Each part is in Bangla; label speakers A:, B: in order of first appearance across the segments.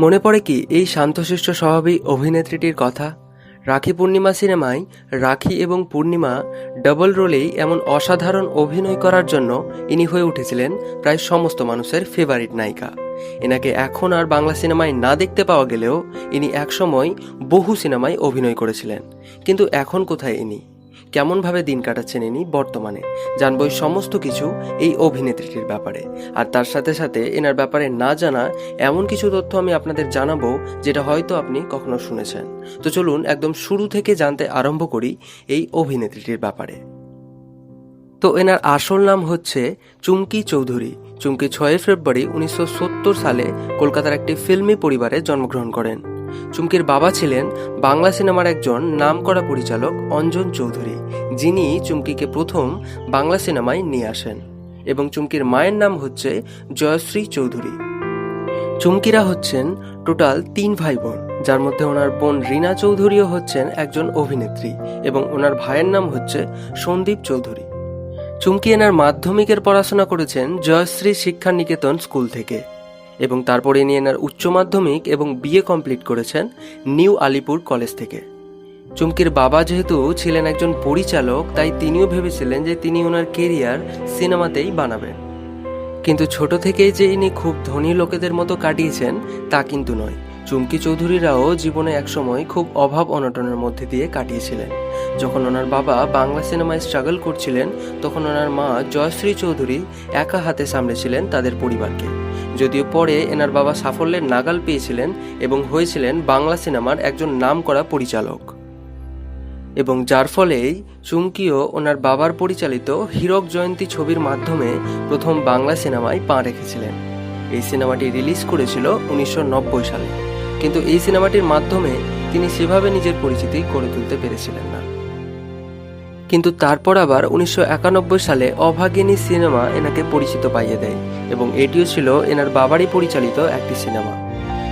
A: মনে পড়ে কি এই শান্তশিষ্ট স্বভাবী অভিনেত্রীটির কথা? রাখি পূর্ণিমা সিনেমায় রাখি এবং পূর্ণিমা ডাবল রোলেই এমন অসাধারণ অভিনয় করার জন্য ইনি হয়ে উঠেছিলেন প্রায় সমস্ত মানুষের ফেভারিট নায়িকা। এনাকে এখন আর বাংলা সিনেমায় না দেখতে পাওয়া গেলেও ইনি একসময় বহু সিনেমায় অভিনয় করেছিলেন। কিন্তু এখন কোথায় ইনি? কেমনভাবে দিন কাটাচ্ছেন ইনি বর্তমানে, জানব সমস্ত কিছু এই অভিনেত্রীটির ব্যাপারে। আর তার সাথে সাথে এনার ব্যাপারে না জানা এমন কিছু তথ্য আমি আপনাদের জানাব যেটা হয়তো আপনি কখনো শুনেছেন। তো চলুন একদম শুরু থেকে জানতে আরম্ভ করি এই অভিনেত্রীটির ব্যাপারে। তো এনার আসল নাম হচ্ছে চুমকি চৌধুরী। চুমকি ছয় ফেব্রুয়ারি উনিশশো সত্তর সালে কলকাতার একটি ফিল্মি পরিবারে জন্মগ্রহণ করেন। চুমকির বাবা ছিলেন বাংলা সিনেমার একজন নামকরা পরিচালক অঞ্জন চৌধুরী, যিনি চুমকিকে প্রথম বাংলা সিনেমায় নিয়ে আসেন এবং চুমকির মায়ের নাম হচ্ছে জয়শ্রী চৌধুরী। চুমকিরা হচ্ছেন টোটাল তিন ভাই বোন যার মধ্যে ওনার বোন রিনা চৌধুরীও হচ্ছেন একজন অভিনেত্রী এবং ওনার ভাইয়ের নাম হচ্ছে সন্দীপ চৌধুরী। চুমকি এনার মাধ্যমিকের পড়াশোনা করেছেন জয়শ্রী শিক্ষা নিকেতন স্কুল থেকে। এবং তারপরে ইনি এনার উচ্চ মাধ্যমিক এবং বিএ কমপ্লিট করেছেন নিউ আলিপুর কলেজ থেকে। চুমকির বাবা যেহেতু ছিলেন একজন পরিচালক, তাই তিনিও ভেবেছিলেন যে তিনি ওনার কেরিয়ার সিনেমাতেই বানাবেন। কিন্তু ছোট থেকেই যে ইনি খুব ধনী লোকেদের মতো কাটিয়েছেন, তা কিন্তু নয়। চুমকি চৌধুরীরাও জীবনে একসময় খুব অভাব অনটনের মধ্যে দিয়ে কাটিয়েছিলেন। যখন ওনার বাবা বাংলা সিনেমায় স্ট্রাগল করছিলেন, তখন ওনার মা জয়শ্রী চৌধুরী একা হাতে সামলেছিলেন তাদের পরিবারকে। যদিও পরে এনার বাবা সাফল্যের নাগাল পেয়েছিলেন এবং হয়েছিলেন বাংলা সিনেমার একজন নামকরা পরিচালক। এবং যার ফলেই চুমকিও ওনার বাবার পরিচালিত হীরক জয়ন্তী ছবির মাধ্যমে প্রথম বাংলা সিনেমায় পা রেখেছিলেন। এই সিনেমাটি রিলিজ করেছিল উনিশশো নব্বই সালে। কিন্তু এই সিনেমাটির মাধ্যমে তিনি সেভাবে নিজের পরিচিতি করে তুলতে পেরেছিলেন না। কিন্তু তারপর আবার উনিশশো একানব্বই সালে অভাগিনী সিনেমা এনাকে পরিচিত পাইয়ে দেয়। এবং এটিও ছিল এনার বাবারই পরিচালিত একটি সিনেমা।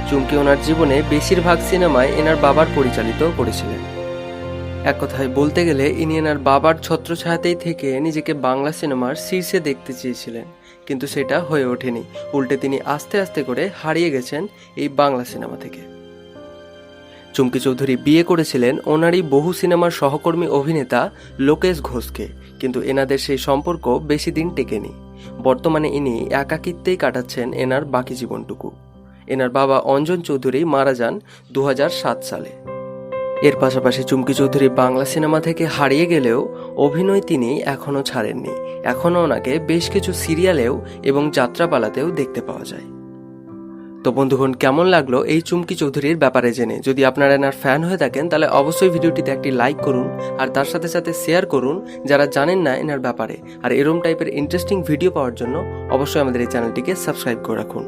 A: চুমকি ওনার জীবনে বেশিরভাগ সিনেমায় এনার বাবার পরিচালিত করেছিলেন। এক কথায় বলতে গেলে, ইনি এনার বাবার ছত্রছায়াতেই থেকে নিজেকে বাংলা সিনেমার শীর্ষে দেখতে চেয়েছিলেন, কিন্তু সেটা হয়ে ওঠেনি। উল্টে তিনি আস্তে আস্তে করে হারিয়ে গেছেন এই বাংলা সিনেমা থেকে। চুমকি চৌধুরী বিয়ে করেছিলেন ওনারই বহু সিনেমার সহকর্মী অভিনেতা লোকেশ ঘোষকে। কিন্তু এনাদের সেই সম্পর্ক বেশি দিন টেকেনি। বর্তমানে ইনি একাকিত্বেই কাটাচ্ছেন এনার বাকি জীবনটুকু। এনার বাবা অঞ্জন চৌধুরী মারা যান দু হাজার সাত সালে। এর পাশাপাশি চুমকি চৌধুরী বাংলা সিনেমা থেকে হারিয়ে গেলেও অভিনয় তিনি এখনও ছাড়েননি। এখনও ওনাকে বেশ কিছু সিরিয়ালেও এবং যাত্রাপালাতেও দেখতে পাওয়া যায়। তো বন্ধুগণ, কেমন লাগল এই চুমকি চৌধুরীর ব্যাপারে জেনে? যদি আপনারা এনার ফ্যান হয়ে থাকেন, তাহলে অবশ্যই ভিডিওটিতে একটি লাইক করুন আর তার সাথে সাথে শেয়ার করুন যারা জানেন না এনার ব্যাপারে। আর এরম টাইপের ইন্টারেস্টিং ভিডিও পাওয়ার জন্য অবশ্যই আমাদের এই চ্যানেলটিকে সাবস্ক্রাইব করে রাখুন।